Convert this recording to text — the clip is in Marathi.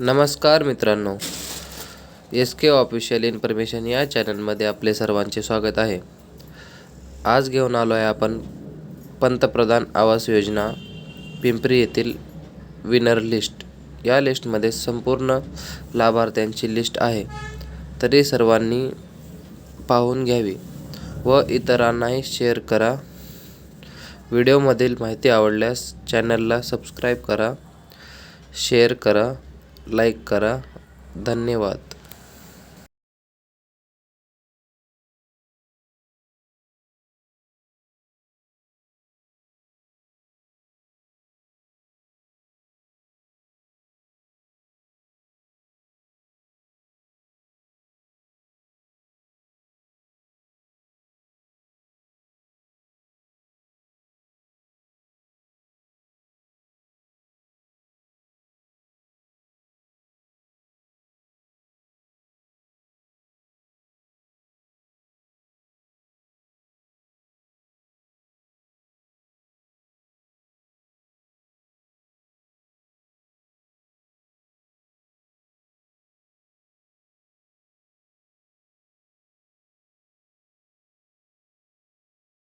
नमस्कार मित्रांनो. एस के ऑफिशियल इन्फॉर्मेशन या चॅनलमध्ये आपले सर्वांचे स्वागत आहे. आज घेऊन आलो आहे आपण पंतप्रधान आवास योजना पिंपरी येथील विनर लिस्ट या लिस्टमध्ये संपूर्ण लाभार्थ्यांची लिस्ट आहे. तरी सर्वांनी पाहून घ्यावी व इतरांनाही शेअर करा. व्हिडिओमधील माहिती आवडल्यास चॅनलला सबस्क्राईब करा शेअर करा. लाईक करा. धन्यवाद.